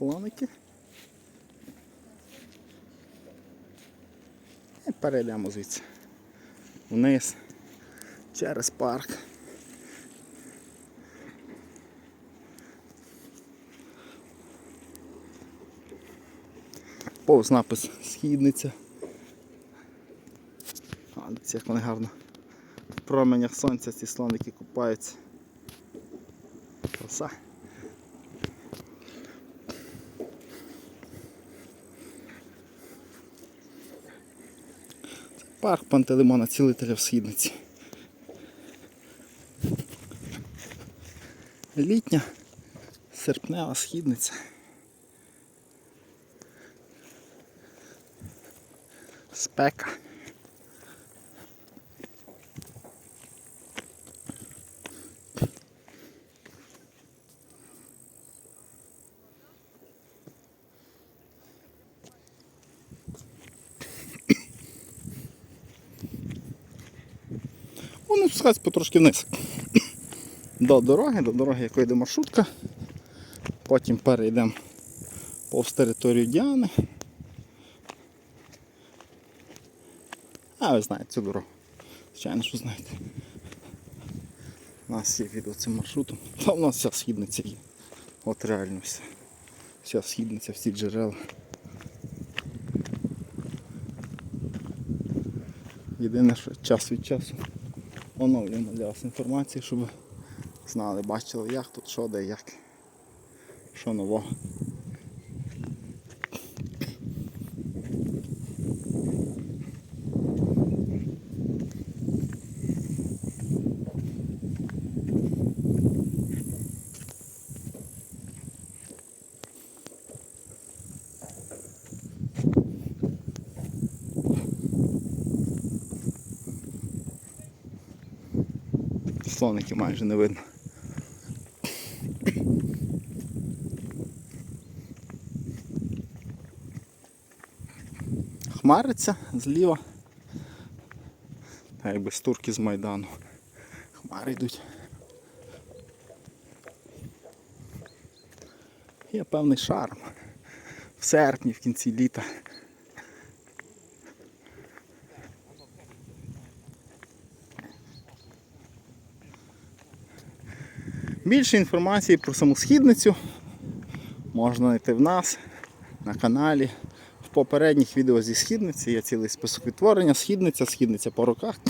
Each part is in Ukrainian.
слоники. І перейдемо звідси. Вниз. Через парк. Повз напис східниця. А, дивіться, як вони гарно в променях сонця ці слоники купаються. Краса. Парк Пантелеймона цілителя в східниці. Літня серпнева східниця. Спека. Вони спускаються потрошки вниз. До дороги, до дороги, якої йде маршрутка. Потім перейдемо повз територію Діани. А ви знаєте цю дорогу. Звичайно, що знаєте. У нас є відео цим маршрутом. Та у нас вся східниця є. От реально все. Вся східниця, всі джерела. Єдине, що час від часу оновлюємо для вас інформацію, щоб знали, бачили, як тут, що, де, як. Що нового. Слоники майже не видно. Хмариться зліва. Та якби з турки з Майдану. Хмари йдуть. Є певний шарм. В серпні, в кінці літа. Більше інформації про саму східницю можна знайти в нас на каналі. В попередніх відео зі східниці є цілий список відтворення, східниця, східниця по роках.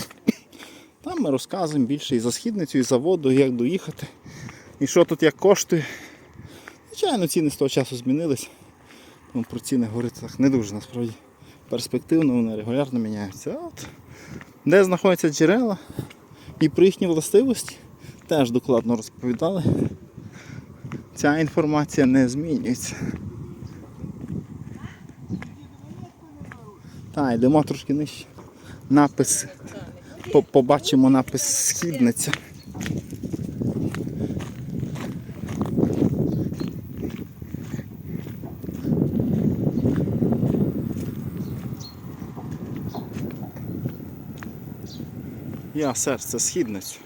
Там ми розказуємо більше і за східницю, і за воду, як доїхати, і що тут як коштує. Звичайно, ціни з того часу змінились. Тому про ціни говорити так не дуже насправді перспективно, вони регулярно міняються. От, де знаходяться джерела і про їхні властивості теж докладно розповідали. Ця інформація не змінюється. Так, йдемо трошки нижче. Напис. Побачимо напис східниця. Я серце східницю.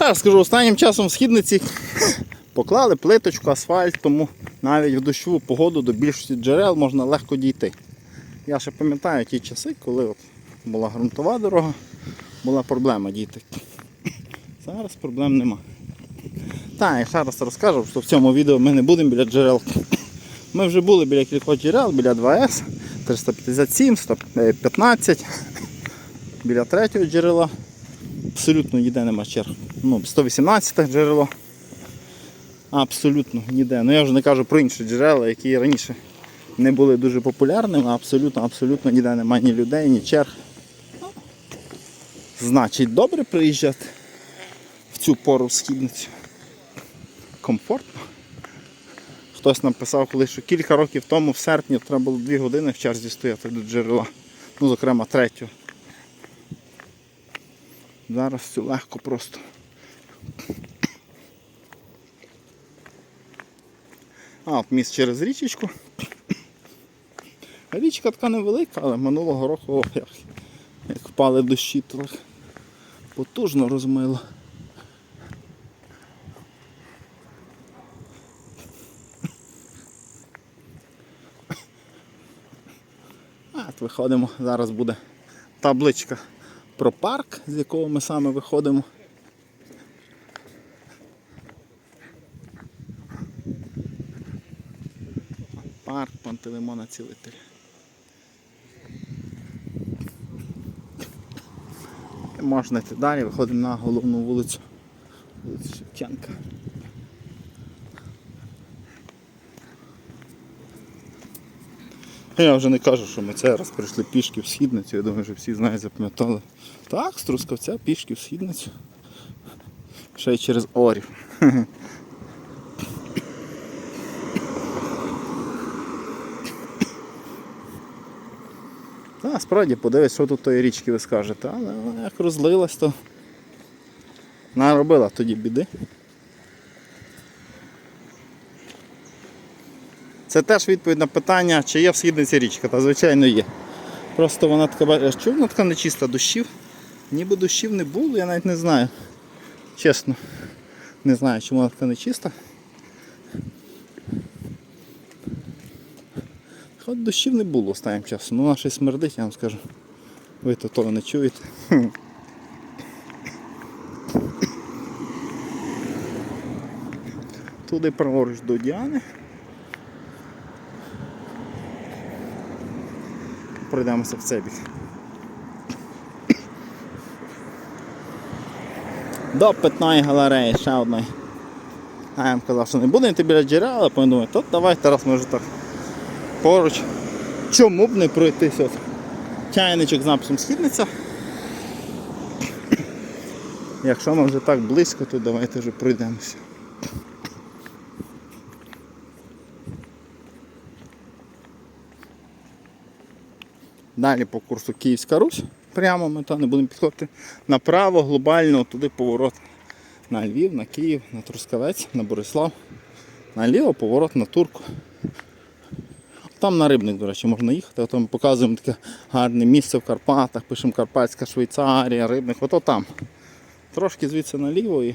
Так, скажу, останнім часом в східниці поклали плиточку, асфальт, тому навіть в дощову погоду до більшості джерел можна легко дійти. Я ще пам'ятаю ті часи, коли от була ґрунтова дорога, була проблема дійти. Зараз проблем нема. Так, я ще розкажу, що в цьому відео ми не будемо біля джерел. Ми вже були біля кількох джерел, біля 2С, 357, 115, біля третього джерела. Абсолютно ніде нема черг. Ну, 118 джерело. Абсолютно ніде. Ну я вже не кажу про інші джерела, які раніше не були дуже популярними, абсолютно, абсолютно ніде немає ні людей, ні черг. Значить, добре приїжджати в цю пору в східницю. Комфортно. Хтось написав, коли що кілька років тому в серпні треба було дві години в черзі стояти до джерела. Ну, зокрема, третю. Зараз все легко просто. А, от міст через річечку. Річка така невелика, але минулого року, як, як впали дощі, то потужно розмило. От виходимо, зараз буде табличка про парк, з якого ми саме виходимо. Парк Пантелеймона Цілителя. І Можна йти далі, виходимо на головну вулицю. Вулицю Шевченка. Я вже не кажу, що ми цей раз прийшли пішки в східницю, я думаю, що всі знають, запам'ятали. Так, з Трускавця пішки в східницю. Ще й через Орів. Так, справді подивись, що тут тої річки ви скажете. Але вона як розлилась, то наробила тоді біди. Це теж відповідь на питання, чи є в східниці річка, та звичайно є. Просто вона така, чому вона така нечиста дощів? Ніби дощів не було, я навіть не знаю. Чесно, не знаю, чому вона така нечиста. Хоч дощів не було останнім часом, ну й смердить, я вам скажу. Ви то того не чуєте. Туди праворуч до Діани. Пройдемося в цей бік. До питної галереї ще одної. А я вам казав, що не будемо йти біля джерела, але потім думаю, то давайте раз може так поруч. Чому б не пройтися? Чайничок з написом східниця. Якщо ми вже так близько, то давайте вже пройдемося. Далі по курсу Київська Русь. Прямо ми там не будемо підходити. Направо, глобально, туди поворот на Львів, на Київ, на Трускавець, на Борислав. Наліво поворот на Турку. Там на рибник, до речі, можна їхати, а ми показуємо таке гарне місце в Карпатах, пишемо Карпатська Швейцарія, рибник, ото там. Трошки звідси наліво і,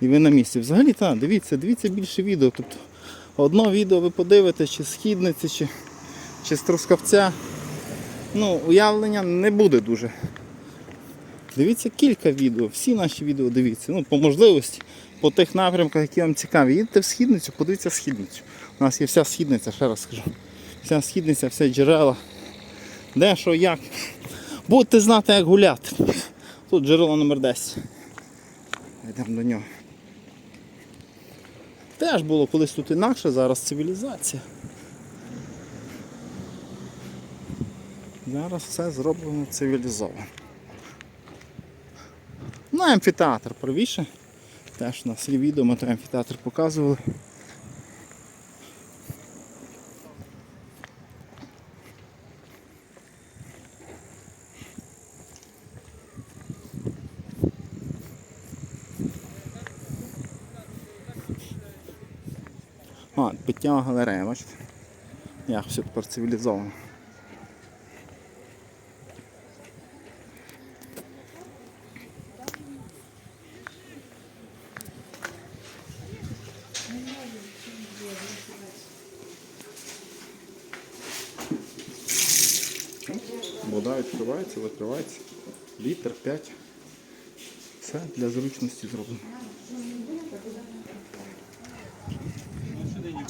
і ви на місці. Взагалі так, дивіться, дивіться більше відео. Тобто одно відео ви подивитесь, чи з східниці, чи, чи з Трускавця. Ну, уявлення не буде дуже. Дивіться кілька відео, всі наші відео дивіться. Ну, по можливості, по тих напрямках, які вам цікаві. Їдьте в східницю, подивіться східницю. У нас є вся східниця, ще раз скажу. Вся східниця, все джерела. Де, що, як. Будете знати, як гуляти. Тут джерело номер 10. Йдемо до нього. Теж було колись тут інакше, зараз цивілізація. Зараз все зроблено цивілізовано. Ну, амфітеатр правіше. Теж у нас є відео, ми той амфітеатр показували. А, пиття галерея, бачите? Як все тепер цивілізовано. Вода відкривається, закривається. Літр 5. Все для зручності зроблено.